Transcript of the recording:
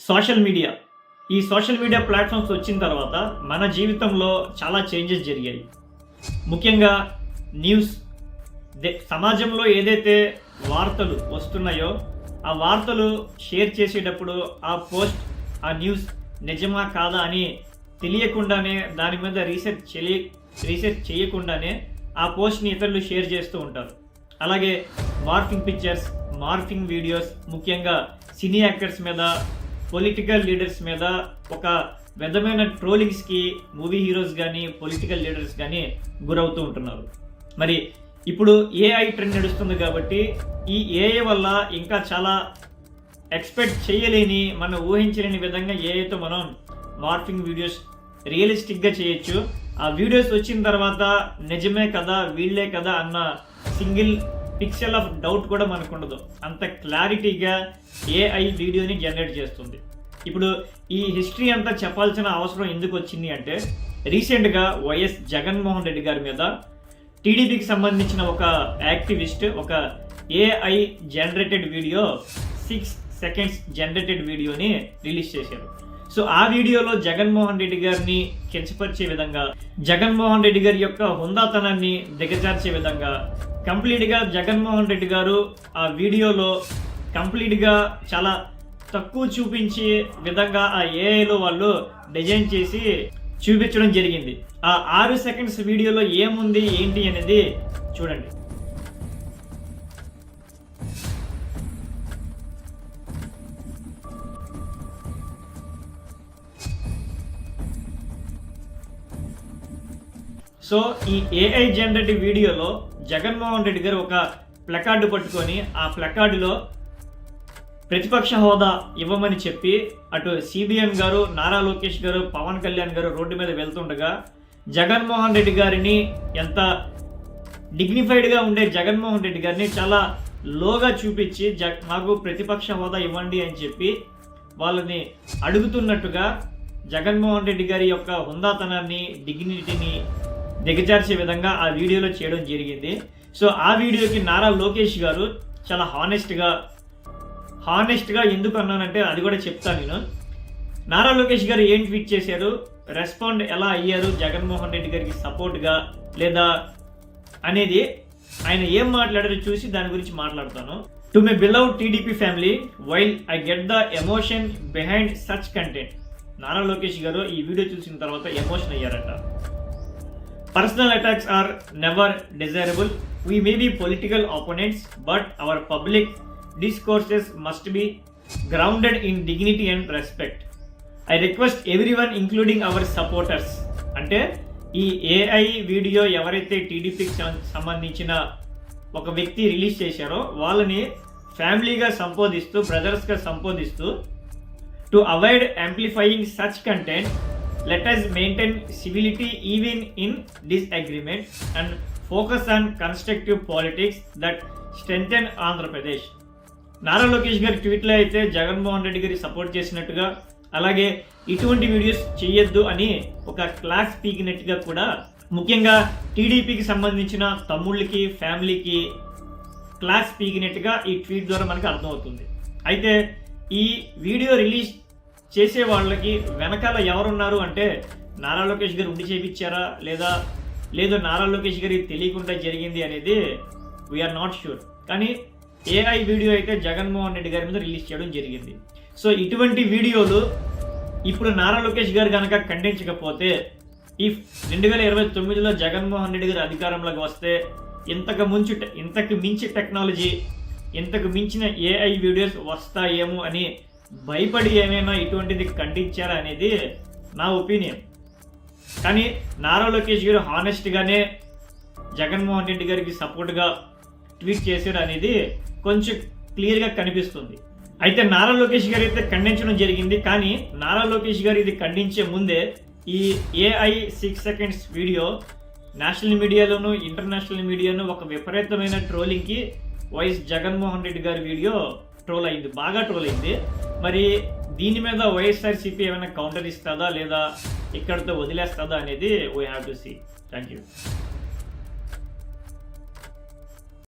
Social media. ఈ social media platforms వచ్చిన తర్వాత మన జీవితంలో చాలా చేంజెస్ జరిగాయి. ముఖ్యంగా న్యూస్. సమాజంలో ఏదైతే వార్తలు వస్తున్నాయో ఆ వార్తలు షేర్ చేసేటప్పుడు ఆ పోస్ట్ ఆ న్యూస్ నిజమా కాదా అని తెలియకుండానే దాని మీద రీసెర్చ్ చేయ రీసెర్చ్ చేయకుండానే ఆ పోస్ట్ని ఇతరులు షేర్ చేస్తూ ఉంటారు. అలాగే మార్ఫింగ్ పిక్చర్స్ మార్ఫింగ్ వీడియోస్ ముఖ్యంగా సినీ యాక్టర్స్ మీద పొలిటికల్ లీడర్స్ మీద ఒక విధమైన ట్రోలింగ్స్కి మూవీ హీరోస్ కానీ పొలిటికల్ లీడర్స్ కానీ గురవుతూ ఉంటున్నారు. మరి ఇప్పుడు ఏఐ ట్రెండ్ నడుస్తుంది కాబట్టి ఈ ఏఐ వల్ల ఇంకా చాలా ఎక్స్పెక్ట్ చేయలేని మనం ఊహించలేని విధంగా ఏఐతో మనం మార్ఫింగ్ వీడియోస్ రియలిస్టిక్గా చేయొచ్చు. ఆ వీడియోస్ వచ్చిన తర్వాత నిజమే కదా వీళ్ళే కదా అన్న సింగిల్ పిక్సెల్ ఆఫ్ డౌట్ కూడా మనకు ఉండదు. అంత క్లారిటీగా ఏఐ వీడియోని జనరేట్ చేస్తుంది. ఇప్పుడు ఈ హిస్టరీ అంతా చెప్పాల్సిన అవసరం ఎందుకు వచ్చింది అంటే రీసెంట్గా వైఎస్ జగన్మోహన్ రెడ్డి గారి మీద టీడీపీకి సంబంధించిన ఒక యాక్టివిస్ట్ ఒక AI generated video six seconds generated వీడియోని రిలీజ్ చేశారు. సో ఆ వీడియోలో జగన్మోహన్ రెడ్డి గారిని కించపరిచే విధంగా జగన్మోహన్ రెడ్డి గారి యొక్క హుందాతనాన్ని దిగజార్చే విధంగా కంప్లీట్గా జగన్మోహన్ రెడ్డి గారు ఆ వీడియోలో కంప్లీట్గా చాలా తక్కువ చూపించే విధంగా ఆ ఏఐలో వాళ్ళు డిజైన్ చేసి చూపించడం జరిగింది. ఆ ఆరు సెకండ్స్ వీడియోలో ఏముంది ఏంటి అనేది చూడండి. సో ఈ ఏఐ జనరేటివ్ వీడియోలో జగన్మోహన్ రెడ్డి గారు ఒక ప్లకార్డు పట్టుకొని ఆ ప్లకార్డులో ప్రతిపక్ష హోదా ఇవ్వమని చెప్పి అటు సిబిఎన్ గారు నారా లోకేష్ గారు పవన్ కళ్యాణ్ గారు రోడ్డు మీద వెళ్తుండగా జగన్మోహన్ రెడ్డి గారిని ఎంత డిగ్నిఫైడ్గా ఉండే జగన్మోహన్ రెడ్డి గారిని చాలా లోగా చూపించి జ మాకు ప్రతిపక్ష హోదా ఇవ్వండి అని చెప్పి వాళ్ళని అడుగుతున్నట్టుగా జగన్మోహన్ రెడ్డి గారి యొక్క హుందాతనాన్ని డిగ్నిటీని దిగజార్చే విధంగా ఆ వీడియోలో చేయడం జరిగింది. సో ఆ వీడియోకి నారా లోకేష్ గారు చాలా హానెస్ట్గా హానెస్ట్గా ఎందుకు అన్నానంటే అది కూడా చెప్తాను నేను. నారా లోకేష్ గారు ఏం ట్వీట్ చేశారు? రెస్పాండ్ ఎలా అయ్యారు? జగన్మోహన్ రెడ్డి గారికి సపోర్ట్గా లేదా అనేది ఆయన ఏం మాట్లాడారో చూసి దాని గురించి మాట్లాడతాను. To my beloved TDP family while I get the emotion behind such content Nara Lokesh garu ఈ వీడియో చూసిన తర్వాత emotion అయ్యారట. Personal attacks are never desirable we may be political opponents but our public discourses must be grounded in dignity and respect I request everyone including our supporters అంటే ఈ AI video ఎవరైతే టీడీపీకి సంబంధించిన ఒక వ్యక్తి release చేశారో వాళ్ళని ఫ్యామిలీగా సంపోదిస్తూ బ్రదర్స్గా సంపోదిస్తూ to avoid amplifying such content let us maintain civility even in disagreement and focus on constructive politics that strengthen Andhra Pradesh Nara Lokesh గారి ట్వీట్లో అయితే జగన్మోహన్ రెడ్డి గారి సపోర్ట్ చేసినట్టుగా అలాగే ఇటువంటి వీడియోస్ చేయొద్దు అని ఒక క్లాస్ పీకినట్టుగా కూడా ముఖ్యంగా టీడీపీకి సంబంధించిన తమ్ముళ్ళకి ఫ్యామిలీకి క్లాస్ పీకినట్టుగా ఈ ట్వీట్ ద్వారా మనకు అర్థమవుతుంది. అయితే ఈ వీడియో రిలీజ్ చేసే వాళ్ళకి వెనకాల ఎవరున్నారు అంటే నారా లోకేష్ గారు ఉండి చేపించారా? లేదా లేదు నారా లోకేష్ గారికి తెలియకుండా జరిగింది అనేది వీఆర్ నాట్ షూర్ కానీ ఏఐ వీడియో అయితే జగన్మోహన్ రెడ్డి గారి మీద రిలీజ్ చేయడం జరిగింది. సో ఇటువంటి వీడియోలు ఇప్పుడు నారా లోకేష్ గారు కనుక ఖండించకపోతే ఈ రెండు వేల ఇరవై తొమ్మిదిలో జగన్మోహన్ రెడ్డి గారు అధికారంలోకి వస్తే ఇంతకు ముంచు ఇంతకు మించి టెక్నాలజీ ఇంతకు మించిన ఏఐ వీడియోస్ వస్తాయేమో అని భయపడి ఏమైనా ఇటువంటిది ఖండించారా అనేది నా ఒపీనియన్. కానీ నారా లోకేష్ గారు హానెస్ట్గానే జగన్మోహన్ రెడ్డి గారికి సపోర్ట్గా ట్వీట్ చేశారు అనేది కొంచెం క్లియర్గా కనిపిస్తుంది. అయితే నారా లోకేష్ గారు అయితే ఖండించడం జరిగింది. కానీ నారా లోకేష్ గారు ఇది ఖండించే ముందే ఈ AI six seconds video national మీడియాలోను international మీడియాను ఒక విపరీతమైన ట్రోలింగ్కి వైఎస్ జగన్మోహన్ రెడ్డి గారి వీడియో ట్రోల్ అయింది. బాగా ట్రోల్ అయింది. మరి దీని మీద వైఎస్ఆర్సీపీ ఏమైనా కౌంటర్ ఇస్తుందా లేదా ఇక్కడితో వదిలేస్తుందా అనేది we have to see thank you